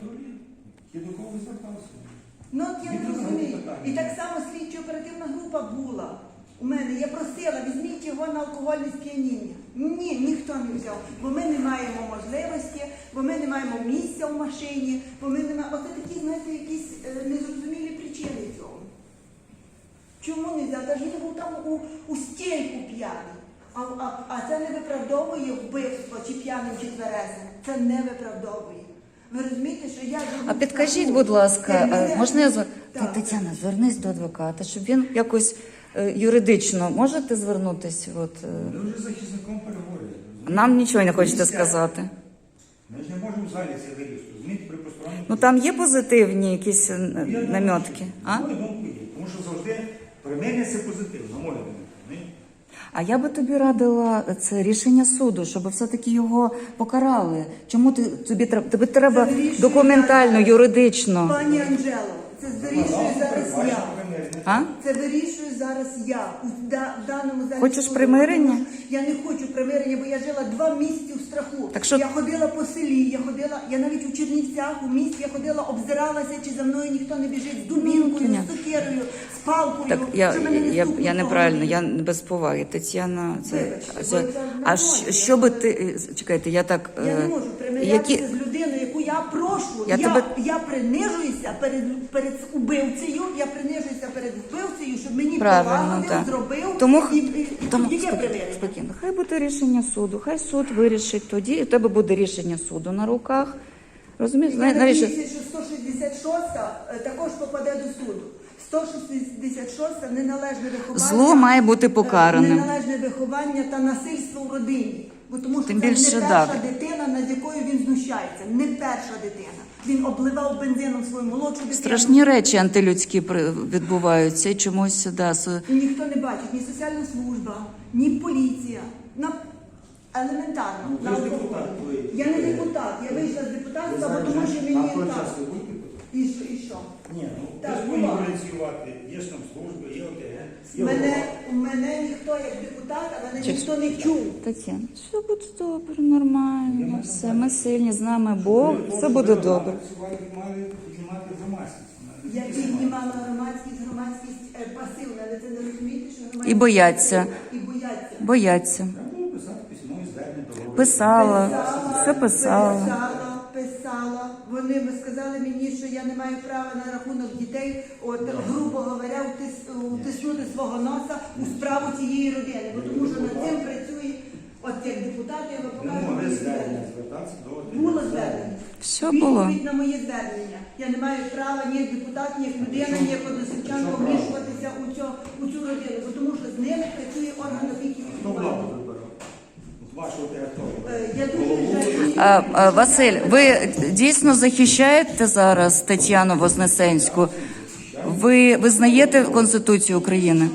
то. Я до кого звертався? Ну от я не розумію. І так само слідчо оперативна група була. У мене я просила, візьміть його на алкогольне сп'яніння. Ні, ніхто не взяв, бо ми не маємо можливості, бо ми не маємо місця в машині, бо ми не маємо. Оце такі, знаєте, якісь е, незрозумілі причини цього. Чому не взяв? Та ж він був там у, у стільку п'яний. А, а, а це не виправдовує вбивство чи п'яним, чи тверезим. Це не виправдовує. Ви розумієте, що я А підкажіть, будь ласка, е, можна я зв... Так. Тетяна, звернись до адвоката, щоб він якось е, юридично можете звернутися? От, е, Ми вже з захисником переговорюємо. нам нічого не хочете Місця. сказати. Ми ж не можемо в залі це вирішити. Розумієте, при посторонньому... Ну там є позитивні якісь е, Я намітки. що- А? Мою думку, є. Тому що завжди примирення це позитивно, на мою думку. А я би тобі радила це рішення суду, щоб все-таки його покарали. Чому ти тобі треба тобі треба документально, юридично? Пані Анжело, це вирішую зараз я. А? Це вирішую зараз я. У да- в даному залі Хочеш примирення? Я не хочу примирення, бо я жила два місяці у страху. Так що- Я ходила по селі, я ходила, я навіть у Чернівцях, у місті я ходила, обзиралася, чи за мною ніхто не біжить з дубінкою, понятно. з сокирою, з палкою. Так я, що мене не я, стукнуть я по неправильно, голові. я без поваги. Тетяна, це, Вибачте, це- бо це а не що, можна. що би ти е, чекайте, я так Я е, не можу примирятися які з людиною, яку я прошу. Я Я, тебе- я принижуюся перед, перед убивцею, я принижуюся перед вбивцею, щоб мені правильно полагодив, так. зробив. Тому, і, і, тому спокійно, примирення? спокійно. Хай буде рішення суду, хай суд вирішить тоді, і в тебе буде рішення суду на руках. Розумієш? Я Зна- Навіщо? надіюся, що 166 е, також попаде до суду. 166 неналежне виховання. Зло має бути е, покараним. Неналежне виховання та насильство в родині. Бо тому що Тим це більше, не перша так. дитина, над якою він знущається. Не перша дитина. Він обливав бензином свою молодшу дитину. Страшні речі антилюдські при- відбуваються і чомусь да, І ніхто не бачить, ні соціальна служба, ні поліція. На елементарно. Ну, ви на алкоголь. депутат, ви- Я не депутат, я вийшла з депутатства, Ви бо тому що мені а той так. час ви будете? І що? І що? Ні, ну Так, ви ж була. ініціювати. Є ж там служби, є ОТГ, Мене, мене ніхто як депутат, а мене ніхто не чув. Тетяна, все буде добре, нормально, все, ми сильні, з нами Бог, все буде добре. Я піднімала громадськість, громадськість е, пасивна, але це не розумієте, що громадськість І бояться. І бояться. Бояться. Писала, все писала, писала. Вони сказали мені, що я не маю права на рахунок дітей, от грубо говоря, втис- втиснути свого носа у справу цієї родини. Бо тому що над цим працює, от як депутат, я вам покажу. до Було звернення. Все було. Відповідь на моє звернення. Я не маю права ні як депутат, ні як людина, ні як односельчанка вмішуватися у цю, у цю родину, бо тому що з ними працює орган опіки. і Хто піклування. владу вибирав? От вашого ОТГ хто вибирав? Е, Я дуже жалію. А, а, Василь, ви дійсно захищаєте зараз Тетяну Вознесенську? Ви визнаєте Конституцію України?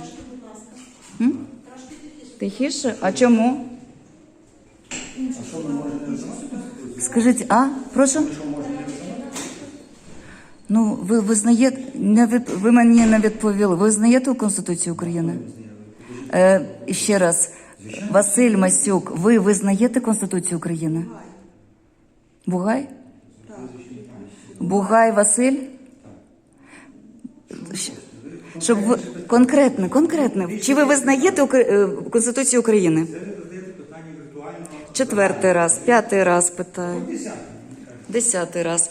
М? Тихіше? А чому? Скажіть, а? Прошу? Ну, ви визнаєте, не від, ви мені не відповіли. Ви визнаєте Конституцію України? Е, ще раз, Василь Масюк, ви визнаєте Конституцію України? Бугай? Бугай Василь? Щоб ви конкретно, конкретно, чи ви визнаєте е, Конституцію України? Четвертий раз, п'ятий раз питаю, Десятий. раз.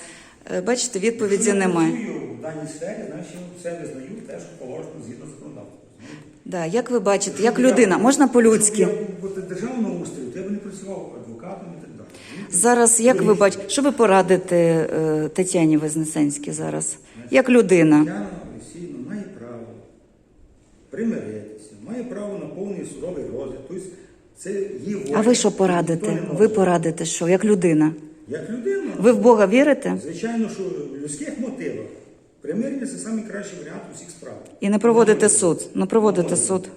Е, Бачите, відповіді немає. в даній сфері, значить все визнаю те, що положено згідно законодавства. Да, як ви бачите, як людина, можна по-людськи. Державному устрою, я б не працював адвокатом і так далі. Зараз, як ви бачите, що ви порадите е, Тетяні Вознесенській зараз? Як людина? Тетяна Олексійовна має право примиритися, має право на повний судовий розгляд. Тобто це її воля. А ви що порадите? Ви порадите що? Як людина? Як людина, Ви в Бога вірите? звичайно, що в людських мотивах примирення це найкращий варіант усіх справ. І не проводите суд. Не проводите суд.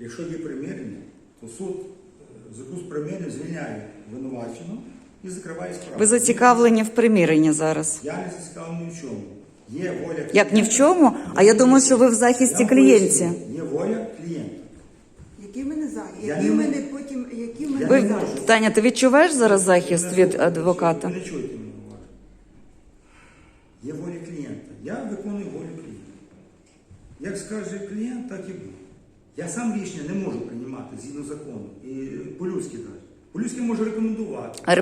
Якщо є примирення, то суд е, зв'язку з примиренням звільняє винуваченого і закриває справу. Ви зацікавлені в примиренні зараз. Я не зацікавлений ні в чому. Є воля Як ні в чому? А я думаю, що ви в захисті Я клієнтів. Є воля клієнта. Які мене за, Я які не мене потім, які мене Ви, не можу. Таня, ти відчуваєш зараз захист від адвоката? Ви не чуєте мене уважно. Є воля клієнта. Я виконую волю клієнта. Як скаже клієнт, так і буде. Я сам рішення не можу приймати згідно закону. І по-людськи навіть. По-людськи можу рекомендувати.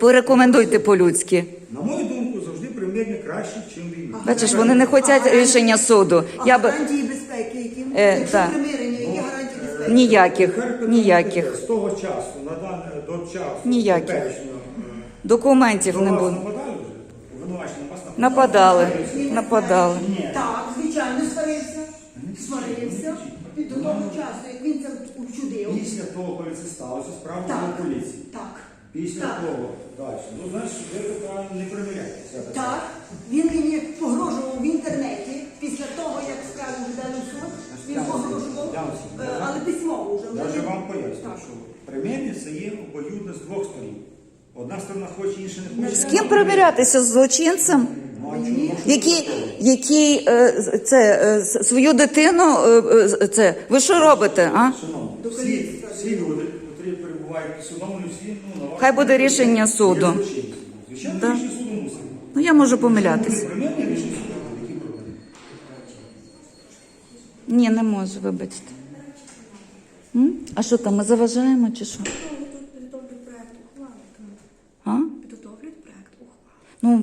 Порекомендуйте по-людськи. На мою думку, завжди примірник краще, ніж він. Бачиш, вони не хочуть рішення суду. А Я гарантії безпеки, які Е, якщо так. примирення, які гарантії безпеки? ніяких, Тепер ніяких З того часу, на дане до часу, Ніяких. теперішнього, е, документів до не вас було. нападали вже? На вас нападали? Нападали, нападали. Ні. Так, звичайно, сварився. Сварився. І до того часу, як він це вчудив. Після того, коли це сталося, справа Так. була поліції. Так. Після Так. того, далі. Ну, знаєш, ви поки не приміряєтеся. Так, він мені погрожував в інтернеті після того, як справу віддали в суд. Він погрожував, е, але письмово вже. Я вже вам поясню, Так. що примір'я це є обоюдне з двох сторін. Одна сторона хоче, інша не хоче. З ким примірятися? З злочинцем? Ну, а чому? Ну, що Який, який е, це, е, с- свою дитину, е, е, це, ви що робите, а? Шановні, До всі, всі люди, які перебувають під судом, вони всі, ну, на Хай буде рішення суду. Злочинці. Звичайно, Да. рішення суду мусить бути. Ну я можу помилятися. Примір'я рішення суду, які проблеми? Ні, не можу, вибачте. М? А що там, ми заважаємо чи що?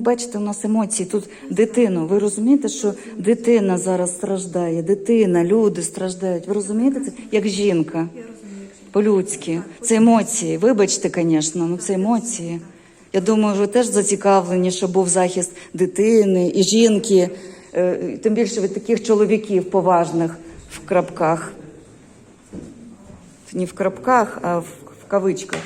Бачите, у нас емоції. Тут дитину. Ви розумієте, що дитина зараз страждає, дитина, люди страждають. Ви розумієте це? Як жінка. По-людськи. Це емоції. Вибачте, звісно, ну це емоції. Я думаю, ви теж зацікавлені, щоб був захист дитини і жінки, е, тим більше від таких чоловіків поважних в крапках. Не в крапках, а в кавичках.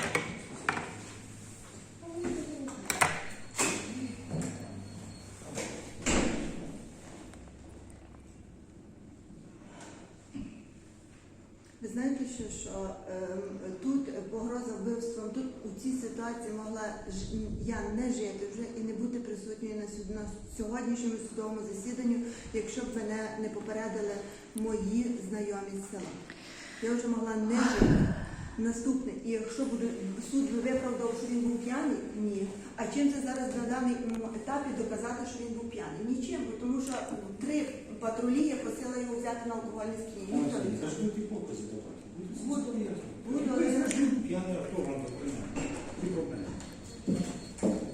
Ви знаєте, що, що ем, тут погроза вбивством, тут у цій ситуації могла ж- я не жити вже і не бути присутньою на, суд, на сьогоднішньому судовому засіданні, якщо б мене не попередили мої з села. Я вже могла не жити. Наступне, і якщо буде суд би виправдав, що він був п'яний, ні. А чим це зараз на даному етапі доказати, що він був п'яний? Нічим, бо тому що три патрулі я просила його взяти на алкогольне сп'яніння. Ніхто Це ж будуть і покази давати. Буду, буду, Ви але знаєте, п'яний авто вам так приймає. Які проблеми?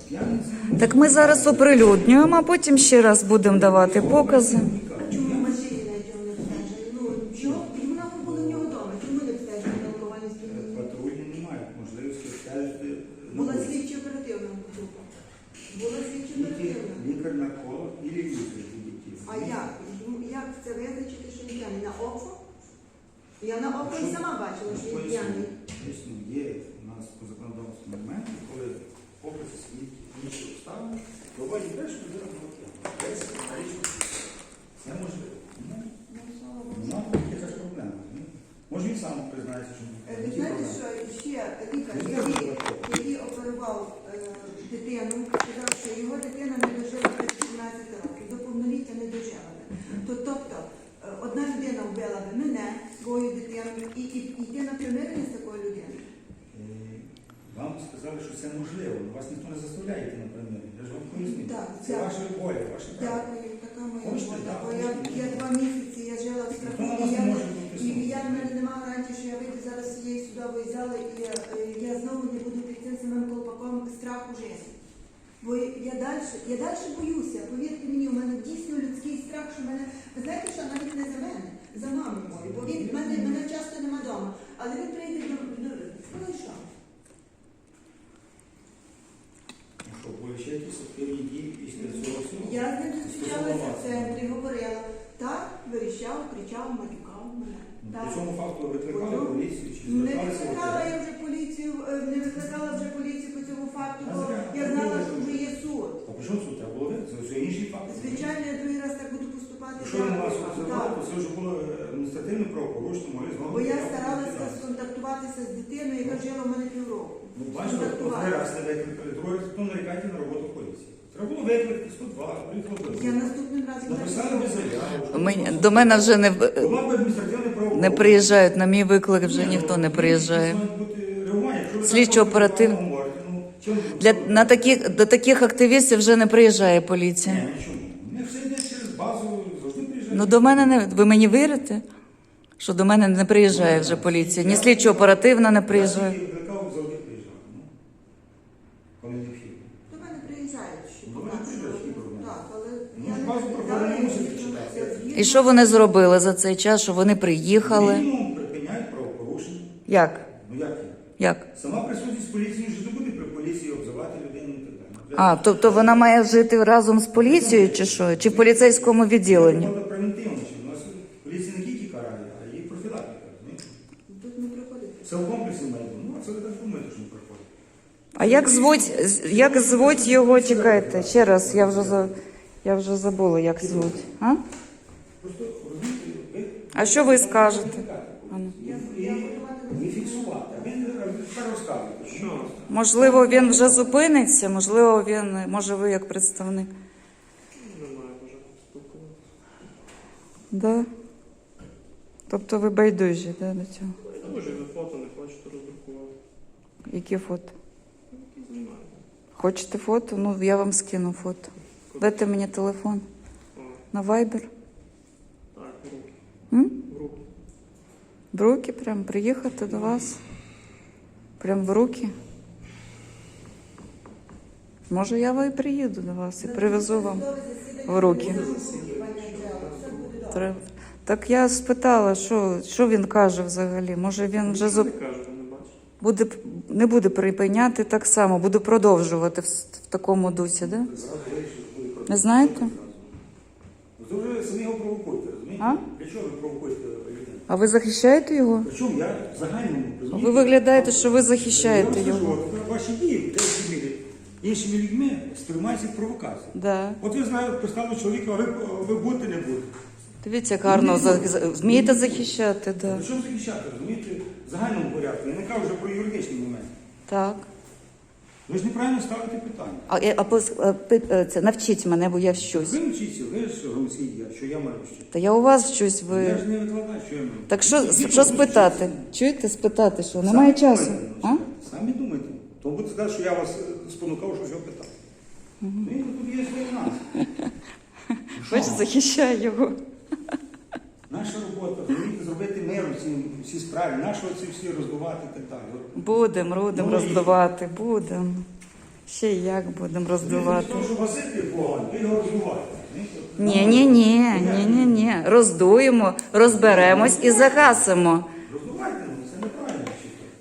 П'яний це... Так ми зараз оприлюднюємо, а потім ще раз будемо давати покази. чому машині навіть його не обстежили? Ну, чого? Йому нахуй було в нього вдома. Чому не обстежили на алкогольне сп'яніння? Патрульні не мають можливості стежити. на Була вулиці. слідчо оперативна група. Була слідчо Тільки оперативна. лікар-нарколог і лікар дітей. А як? Ну, Як це визначити, що він п'яний? На око? Я на око і сама бачила, що він п'яний. Дійсно, є у нас по законодавству моменти, коли описи свідки інші обставини проводять те, що людина була п'яна. Це можливо. Ну, Ну, якась проблема. ну. Може він сам признається, що Е, Ви які знаєте, проблеми. що ще лікар, який, який оперував е, дитину, сказав, що його дитина не дожила до 17 років, до повноліття не дожила. би. То, тобто, е, одна людина вбила би мене, свою дитину, і, і, і йти на примирення з такою людиною. Е, Вам сказали, що це можливо, але вас ніхто не заставляє йти на примірення. Я ж вам поясню. Так, Це так. ваша воля, ваше право. Дякую, така моя Хочете, воля. так, Бо я, хочете. я два місяці я жила в страху, Ніхто на і вас я, не може і натиснути. я в мене немає гарантії, що я вийду зараз з цієї судової зали, і я, е, я знову не буду під цим самим колпаком страху жити. Бо я далі, я далі боюся. Повірте мені, у мене дійсно людський страх, що мене. Ви знаєте, що навіть не за мене, за маму мою. Бо він мене, мене часто нема вдома. Але він прийде до. ну і що? Що, якісь активні дії після цього всього? Я з ним зустрічалася в центрі, говорила. Так, вирішав, кричав, матюкав мене. Ну, По цьому факту викликали поліцію чи Не зверталися в викликала я вже поліцію, е, не викликала вже поліцію по цьому факту, А бо зря. я знала, що вже є суд. А при чому суд? Треба було визнати, це вже інший факт. Звичайно, я другий раз так буду поступати. Якщо він вас Так, розглядав, так. то це вже було е, адміністративне правопорушення, могли знову. Бо я старалася сконтактуватися з дитиною, яка жила в мене півроку. Ну, бачите, один раз не викликали, другий раз, то нарікайте на роботу поліції. Треба було викликати 102, приїхало Я до наступним разом Написали би заяву. Ми, до мене вже не, в- Була б адміністративне правопорушення. не приїжджають. На мій виклик вже Ні, ніхто ну, не приїжджає. ну, чому ви Для, на таких, до таких активістів вже не приїжджає поліція. Ні, нічого. Ну до мене не ви мені вірите? Що до мене не приїжджає вже поліція. Ні слідчо оперативна не Я приїжджає. тільки приїжджав. Ну. До мене приїжджають, що Ну. Так, але Ну, я не проходу не. І що вони зробили за цей час? Що вони приїхали? Мінімум припиняють правопорушення. Як? Ну як є? Як? Сама присутність поліції вже не буде при поліції обзивати людину. А, тобто вона має жити разом з поліцією, чи що? Чи в поліцейському відділенні? Треба превентивно, що у нас поліція не тільки карає, а й профілактика. розумієте? Тут не приходить. Це в комплексі має бути. Ну, а це так думаєте, що не проходить. А як звуть, як звуть його? Чекайте, ще раз, я вже за я вже забула, як звуть. А? Просто розумієте, ви А що ви скажете? Ану. і не фіксувати. А він тепер розказує. Що? Можливо, він вже зупиниться, можливо, він, може, ви як представник. Немає вже спілкуватися. Да? Тобто ви байдужі да, до цього? Може, ви фото не хочете роздрукувати. Які фото? Які знімаєте? Хочете фото? Ну, я вам скину фото. Дайте мені телефон на Viber. так, в руки. М? В руки. В руки прям приїхати до вас. Прям в руки. Може, я і приїду до вас і привезу вам в руки. Треба. Так я спитала, що, що він каже взагалі. Може він вже бачите. буде, не буде припиняти так само, буде продовжувати в, в такому дусі, да? Не знаєте? Ви самі його провокуєте, розумієте? А? Для чого ви провокуєте людину? А ви захищаєте його? Причому я загальному? Ви виглядаєте, що ви захищаєте його. Ваші дії іншими людьми сприймаються як провокація. Да. От ви знаєте, поставили чоловіка, а ви, ви будете не будете. Дивіться, як гарно за- за- вмієте захищати, да. Для чого захищати, розумієте? В загальному порядку. Я не кажу вже про юридичний момент. Так. Ви ж неправильно ставите питання. А, а, пос- а, пи- е, це, навчіть мене, бо я вщусь. Ви вчіться, ви ж громадський діяч, що я маю вчити. Та я у вас Я ви. ж не викладаю, що я маю. Так що, Ідіть, що спитати? Чуєте, спитати, що немає Самі часу? думайте, А? ну, Самі думайте. То будете сказати, що я вас е, спонукав, що я питав. Ну, і тут є свої нюанси. Хоч Що? захищай його. Наша робота, розумієте, зробити мир всі, всі справи, нашого ці всі роздувати і так далі. Будемо, будемо Ну, і- роздувати, будемо. Ще як будемо роздувати. Тому що Василь є ви його роздуваєте. Ні, ні, ні, ні, ні, ні. Роздуємо, розберемось і загасимо. Роздувайте, ну це неправильно.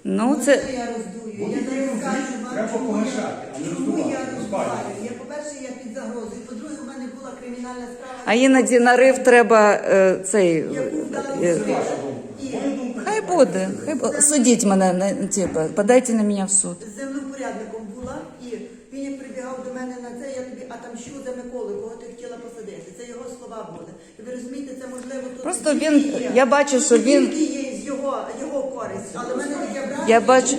Ну, це я роздую. Бо Я дітей не робити скажу вам, треба чому погашати, а не я- роздувати, я роздуваю. Я, по-перше, я під загрозою. По-друге, у мене була кримінальна справа. а іноді нарив треба е, цей. яку вдали е, Це ваша думка. І Моя думка. Хай буде, хай буде. Судіть мене, не, типу, подайте на мене в суд. з землепорядником була, і він як прибігав до мене на це, я тобі, а там що за Миколи, кого ти хотіла посадити? Це його слова були. І ви розумієте, це можливо тут Просто він- тільки є. я бачу, що Тут він- тільки є з його, його користь, але в мене таке враження, Я бачу- що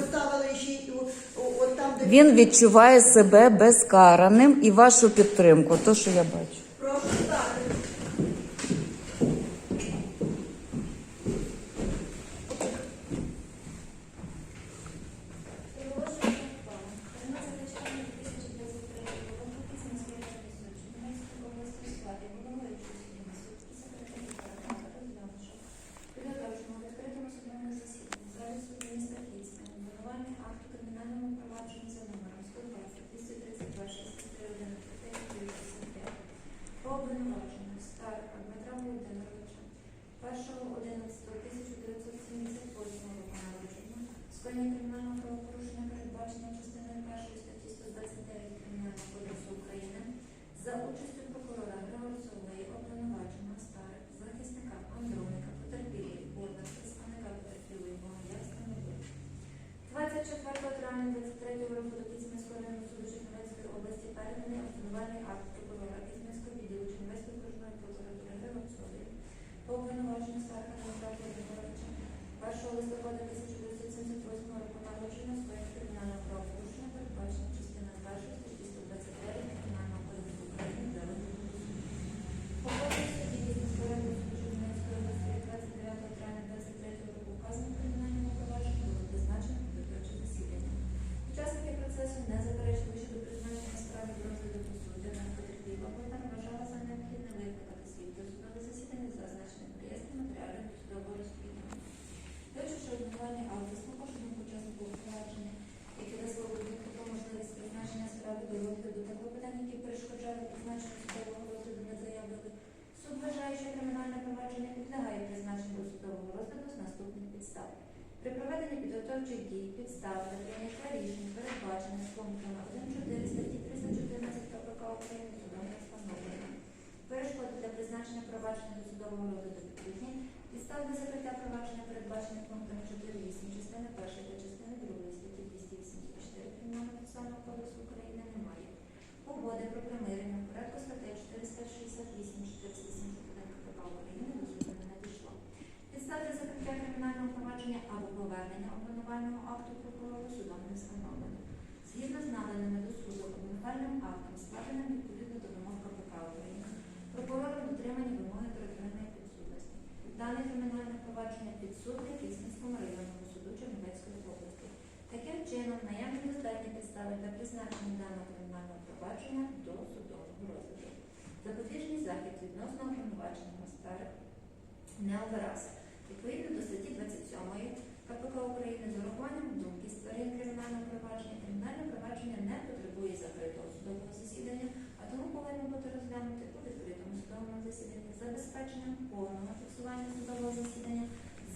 заставили ще й у- у- от там, де Він відчуває себе безкараним і вашу підтримку. То, що я бачу. diamonds Угоди про примирення в порядку статей 468 471 КПК України до суду не надійшло. Підстав для закриття кримінального провадження або повернення обвинувального акту прокурору судом не встановлено. Згідно з наданими до суду обвинувальним актом, складеним відповідно до вимог КПК України, прокурором дотримані вимоги територіальної підсудності. Дане кримінальне провадження підсудне Київському районному суду Чернівецької області. Таким чином, наявні достатні підстави для призначення даного провадження до судового розгляду. Запобіжний захід відносно обвинуваченого старих не обирався. Відповідно до статті 27 КПК України з урахуванням думки сторін кримінального провадження, кримінальне провадження не потребує закритого судового засідання, а тому повинно бути розглянути у відкритому судовому засіданні з забезпеченням повного фіксування судового засідання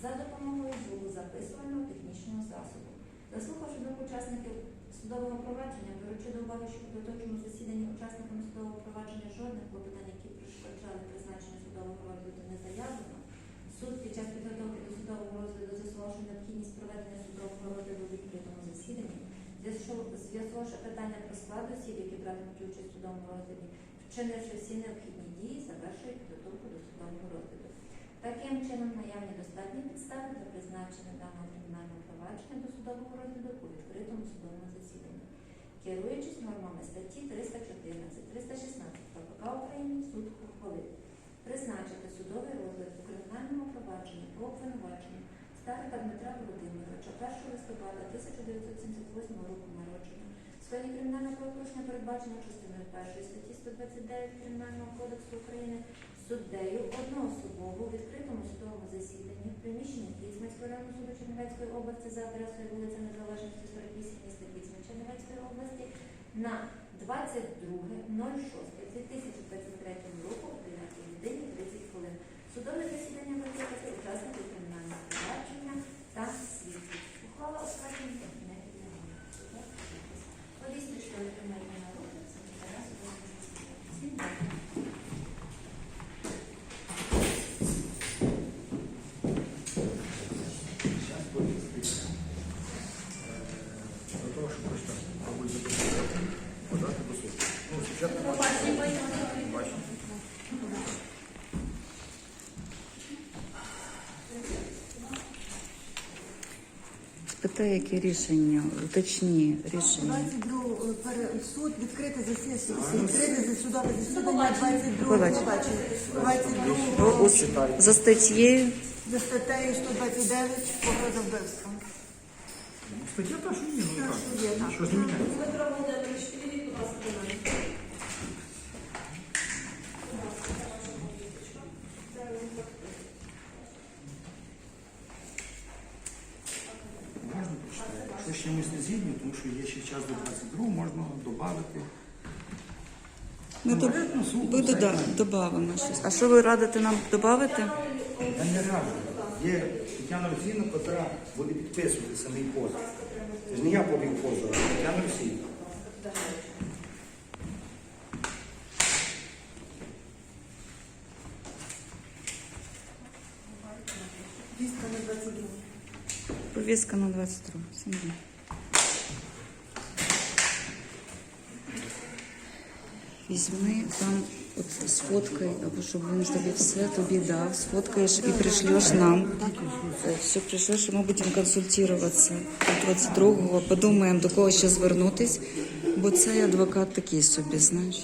за допомогою звукозаписувального технічного засобу. Заслухавши думку учасників судового провадження, беручи до уваги, що в підготовчому засіданні учасниками судового провадження жодних клопотань, які перешкоджали призначенню судового розгляду, не заявлено. Суд під час підготовки до судового розгляду з'ясувавши необхідність проведення судового розгляду у відкритому засіданні, з'ясував- з'ясувавши питання про склад осіб, які братимуть участь у судовому розгляді, вчинивши всі необхідні дії, завершує підготовку до судового розгляду. Таким чином, наявні достатні підстави для призначення даного кримінального провадження до судового розгляду у відкритому судовому засіданні. Керуючись нормами статті 314, 316 КПК України, суд ухвалив призначити судовий розгляд у кримінальному провадженні по обвинуваченню Старика Дмитра Володимировича 1 листопада 1978 року народження. Складі кримінального правопорушення передбачено частиною 1 статті 129 Кримінального кодексу України суддею одноособово у відкритому судовому засіданні в приміщенні Кіцманського районного суду Чернівецької області за адресою вулиця Незалежності 48 міста Кіцмань Чернівецької області на 22.06.2023 року о 9 годині 30 хвилин. Судове засідання викликати учасників кримінального провадження та свідків. Ухвала оскарження не підлягає. Повістки, що отримають бачимо. Яке рішення, уточні рішення. 22 пере- суд відкрите засідання, відкрите судове засідання 22 Побачення. побачення. 22 Про ус- За статтєю за статтею 129 погроза вбивства. Стаття та, що є, ну так. Що зміняється? Дмитро Володимирович, підійдіть, будь ласка, до мене. Можна прочитати. Якщо ще ми не згідні, тому що є ще час до 22, можна додати. Ми до- Конкретно ви дода- додамо щось. А що ви радите нам додати? Я не раджу. Є Тетяна Олексійовна, яка буде підписувати самий позов. Це ж не я побіг позов, а Тетяна Олексійовна. Повістка на 22. Сім днів. Візьми там от сфоткай, або щоб він тобі все тобі дав, сфоткаєш і пришлеш нам. Е, Все пришлеш, і ми будемо консультуватися до 22-го, подумаємо, до кого ще звернутись, бо цей адвокат такий собі, знаєш.